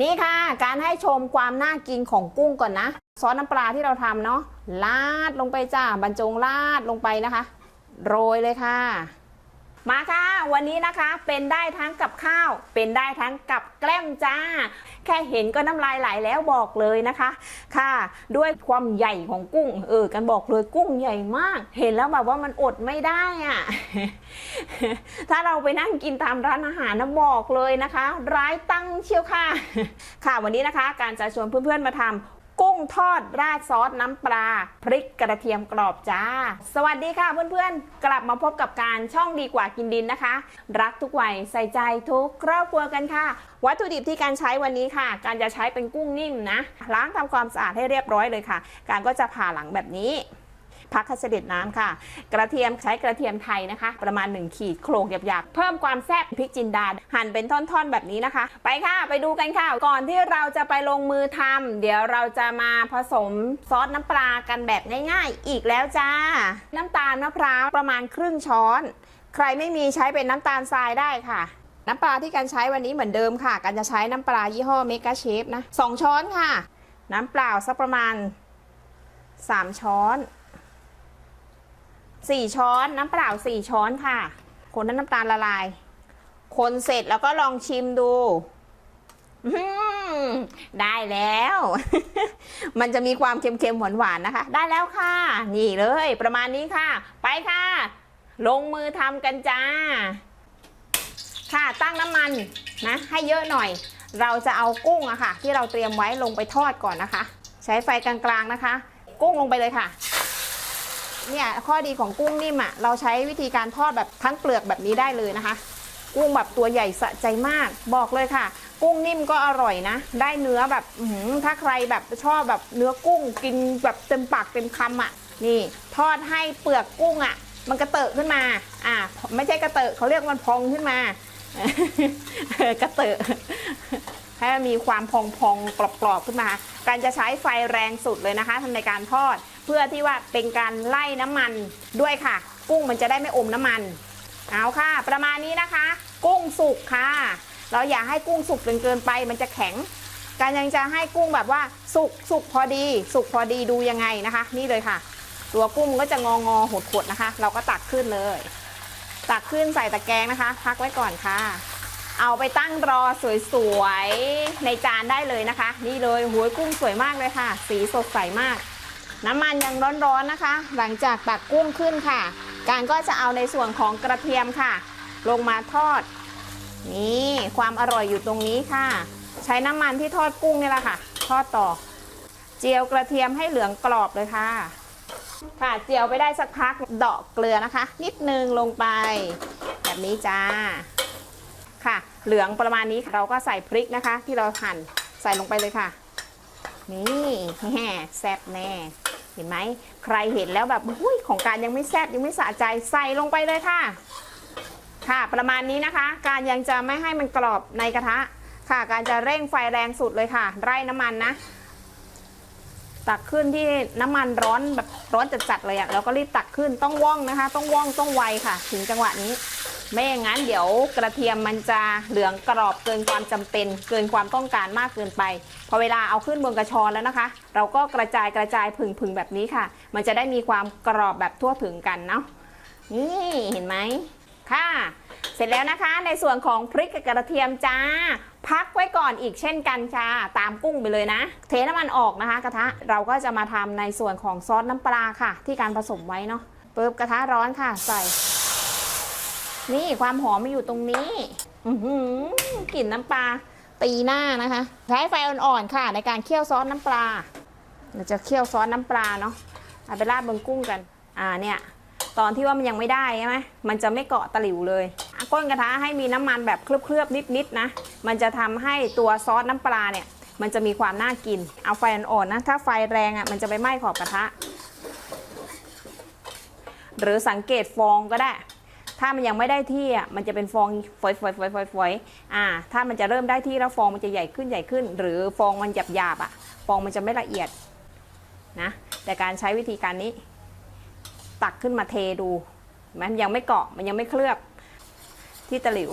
นี่ค่ะ การให้ชมความน่ากินของกุ้งก่อนนะ ซอสน้ำปลาที่เราทำเนาะลาดลงไปจ้าบรรจงลาดลงไปนะคะ โรยเลยค่ะ มาค่ะ วันนี้นะคะเป็นได้ทั้งกับข้าว เป็นได้ทั้งกับแกล้มจ้า แค่เห็นก็น้ำลายไหลแล้วบอกเลยนะคะ ค่ะ ด้วยความใหญ่ของกุ้ง เออ กันบอกเลยกุ้งใหญ่มาก เห็นแล้วแบบว่ามันอดไม่ได้อะถ้าเราไปนั่งกินตามร้านอาหารนะบอกเลยนะคะ ร้ายตั้งเชียวค่ะ ค่ะวันนี้นะคะ การจะชวนเพื่อนๆมาทำ กุ้งทอดราดซอสน้ำปลาพริกกระเทียมกรอบจ้า สวัสดีค่ะเพื่อนๆ กลับมาพบกับการช่องดีกว่ากินดินนะคะ รักทุกวัยใส่ใจทุกครอบครัวกันค่ะ วัตถุดิบที่การใช้วันนี้ค่ะ การจะใช้เป็นกุ้งนิ่มนะ ล้างทำความสะอาดให้เรียบร้อยเลยค่ะ การก็จะผ่าหลังแบบนี้ พักให้เสด็จน้ำค่ะ กระเทียมใช้กระเทียมไทยนะคะ ประมาณ 1 ขีดโคลกหยาบๆ เพิ่มความแซ่บพริกจินดา หั่นเป็นท่อนๆแบบนี้นะคะ ไปค่ะ ไปดูกันค่ะ ก่อนที่เราจะไปลงมือทำเดี๋ยวเราจะมาผสมซอสน้ำปลากันแบบง่ายๆ อีกแล้วจ้า น้ำตาลมะพร้าวประมาณครึ่งช้อน ใครไม่มีใช้เป็นน้ำตาลทรายได้ค่ะน้ำปลาที่การใช้วันนี้เหมือนเดิมค่ะ การจะใช้น้ำปลายี่ห้อเมกาเชฟนะสองช้อนค่ะ น้ำเปล่าสักประมาณ 3 ช้อน สี่ช้อนน้ำเปล่าสี่ช้อนค่ะ คนนั้นน้ำตาลละลาย คนเสร็จแล้วก็ลองชิมดูได้แล้ว มันจะมีความเค็มๆหวานๆนะคะ ได้แล้วค่ะ นี่เลย ประมาณนี้ค่ะ ไปค่ะ ลงมือทำกันจ้า ค่ะตั้งน้ำมันนะ ให้เยอะหน่อย เราจะเอากุ้งอะค่ะ ที่เราเตรียมไว้ลงไปทอดก่อนนะคะ ใช้ไฟกลางๆนะคะ กุ้งลงไปเลยค่ะ เนี่ยข้อดีของกุ้งนิ่มอะเราใช้วิธีการทอดแบบทั้งเปลือกแบบนี้ได้เลยนะคะ กุ้งแบบตัวใหญ่สะใจมากบอกเลยค่ะ กุ้งนิ่มก็อร่อยนะ ได้เนื้อแบบถ้าใครแบบชอบแบบเนื้อกุ้งกินแบบเต็มปากเต็มคำอะ นี่ ทอดให้เปลือกกุ้งอะ มันกระเตอะขึ้นมา อ่า ไม่ใช่กระเตอะเขาเรียกมันพองขึ้นมา กระเตอะ ให้มันมีความพองๆกรอบๆขึ้นมา การจะใช้ไฟแรงสุดเลยนะคะทำในการทอด เพื่อที่ว่าเป็นการไล่น้ำมันด้วยค่ะ กุ้งมันจะได้ไม่อมน้ำมันเอาค่ะ ประมาณนี้นะคะ กุ้งสุกค่ะ เราอย่าให้กุ้งสุกจนเกินไป มันจะแข็ง การยังจะให้กุ้งแบบว่าสุกสุกพอดี สุกพอดีดูยังไงนะคะ นี่เลยค่ะ ตัวกุ้งมันก็จะงองอหดหดนะคะ เราก็ตักขึ้นเลย ตักขึ้นใส่ตะแกรงนะคะ พักไว้ก่อนค่ะ เอาไปตั้งรอสวยๆ ในจานได้เลยนะคะ นี่เลยหัวกุ้งสวยมากเลยค่ะ สีสดใสมาก น้ำมันยังร้อนๆนะคะ หลังจากตักกุ้งขึ้นค่ะ การก็จะเอาในส่วนของกระเทียมค่ะ ลงมาทอด นี่ความอร่อยอยู่ตรงนี้ค่ะ ใช้น้ำมันที่ทอดกุ้งนี่แหละค่ะ ทอดต่อ เจียวกระเทียมให้เหลืองกรอบเลยค่ะค่ะเจียวไปได้สักพักเดาะเกลือนะคะ นิดนึงลงไป แบบนี้จ้า ค่ะ เหลืองประมาณนี้เราก็ใส่พริกนะคะ ที่เราหั่นใส่ลงไปเลยค่ะ นี่แห่แซ่บแน่เห็นไหมใครเห็นแล้วแบบอุ้ยของการยังไม่แซ่บยังไม่สะใจใส่ลงไปเลยค่ะ ค่ะประมาณนี้นะคะ การยังจะไม่ให้มันกรอบในกระทะค่ะ การจะเร่งไฟแรงสุดเลยค่ะ ไร่น้ำมันนะ ตักขึ้นที่น้ำมันร้อนแบบร้อนจัดๆเลยอะแล้วก็รีบตักขึ้นต้องว่องนะคะ ต้องว่องต้องไวค่ะ ถึงจังหวะนี้ ไม่อย่างนั้นเดี๋ยวกระเทียมมันจะเหลืองกรอบเกินความจำเป็น เกินความต้องการมากเกินไป พอเวลาเอาขึ้นบนกระชอนแล้วนะคะ เราก็กระจายกระจายผึ่งๆแบบนี้ค่ะ มันจะได้มีความกรอบแบบทั่วถึงกันเนาะนี่เห็นไหมค่ะ เสร็จแล้วนะคะในส่วนของพริกกับกระเทียมจ้า พักไว้ก่อนอีกเช่นกันจ้าตามกุ้งไปเลยนะ เทน้ำมันออกนะคะกระทะเราก็จะมาทำในส่วนของซอสน้ำปลาค่ะ ที่การผสมไว้เนาะปึ๊บกระทะร้อนค่ะใส่ นี่ความหอมมันอยู่ตรงนี้อือหือกลิ่นน้ำปลาตีหน้านะคะ ใช้ไฟอ่อนๆค่ะ ในการเคี่ยวซอสน้ำปลาเราจะเคี่ยวซอสน้ำปลาเนาะเอาไปราดบนกุ้งกัน อ่าเนี่ย ตอนที่ว่ามันยังไม่ได้ใช่ไหมมันจะไม่เกาะตะหลิวเลยก้นกระทะให้มีน้ำมันแบบเคลือบๆนิดๆนะ มันจะทำให้ตัวซอสน้ำปลาเนี่ย มันจะมีความน่ากิน เอาไฟอ่อนๆนะ ถ้าไฟแรงอะมันจะไปไหม้ขอบกระทะ หรือสังเกตฟองก็ได้ ถ้ามันยังไม่ได้ที่อะมันจะเป็นฟองฝอยฝอยฝอยฝอยฝอยอ่า ถ้ามันจะเริ่มได้ที่แล้วฟองมันจะใหญ่ขึ้นใหญ่ขึ้น หรือฟองมันหยาบหยาบอะ ฟองมันจะไม่ละเอียดนะแต่การใช้วิธีการนี้ ตักขึ้นมาเทดูมันยังไม่เกาะมันยังไม่เคลือบที่ตะหลิว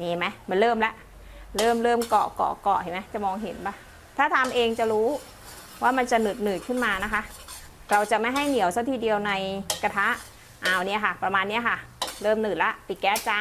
นี่ไหมมันเริ่มแล้วเริ่มเริ่มเกาะเกาะเกาะเห็นไหมจะมองเห็นปะถ้าทำเองจะรู้ว่ามันจะหนืดหนืดขึ้นมานะคะ เราจะไม่ให้เหนียวซะทีเดียวในกระทะ เอาเนี่ยค่ะ ประมาณเนี้ยค่ะ เริ่มหนืดละปิดแก๊สจ้า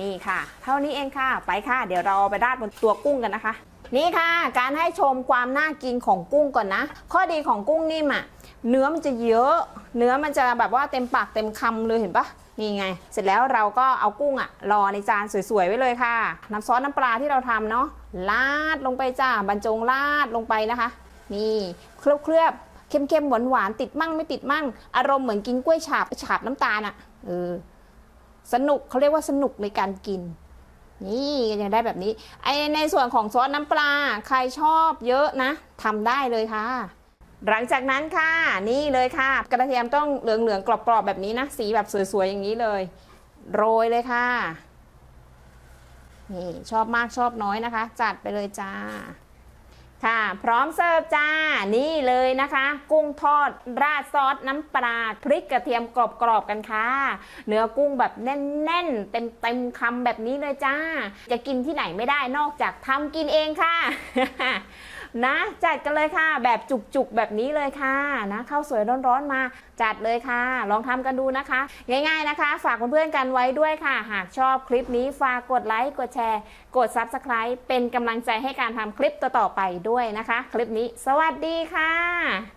นี่ค่ะ เท่านี้เองค่ะ ไปค่ะ เดี๋ยวเราไปราดบนตัวกุ้งกันนะคะ นี่ค่ะ การให้ชมความน่ากินของกุ้งก่อนนะ ข้อดีของกุ้งนิ่มอะเนื้อมันจะเยอะ เนื้อมันจะแบบว่าเต็มปากเต็มคำเลยเห็นปะนี่ไง เสร็จแล้วเราก็เอากุ้งอะรอในจานสวยๆไว้เลยค่ะ น้ำซอสน้ำปลาที่เราทำเนาะลาดลงไปจ้าบรรจงลาดลงไปนะคะ นี่เคลือบ เคลือบๆเค็มๆหวานๆติดมั่งไม่ติดมั่ง อารมณ์เหมือนกินกล้วยฉาบฉาบน้ำตาลอะเออสนุกเขาเรียกว่าสนุกในการกิน นี่ก็ยังได้แบบนี้ไอในส่วนของซอสน้ำปลาใครชอบเยอะนะทำได้เลยค่ะ หลังจากนั้นค่ะ นี่เลยค่ะ กระเทียมต้องเหลืองๆกรอบๆแบบนี้นะ สีแบบสวยๆอย่างนี้เลย โรยเลยค่ะ นี่ชอบมากชอบน้อยนะคะ จัดไปเลยจ้า ค่ะ พร้อมเสิร์ฟจ้า นี่เลยนะคะ กุ้งทอดราดซอสน้ำปลาพริกกระเทียมกรอบๆกันค่ะ เนื้อกุ้งแบบแน่นๆ เต็มๆคำแบบนี้เลยจ้า จะกินที่ไหนไม่ได้นอกจากทำกินเองค่ะ นะ จัดกันเลยค่ะ แบบจุกๆแบบนี้เลยค่ะนะข้าวสวยร้อนๆมาจัดเลยค่ะ ลองทำกันดูนะคะ ง่าย ๆนะคะ ฝากเพื่อนๆกันไว้ด้วยค่ะ หากชอบคลิปนี้ฝากกดไลค์กดแชร์ กด Subscribe เป็นกำลังใจให้การทำคลิปต่อๆไปด้วยนะคะ คลิปนี้ สวัสดีค่ะ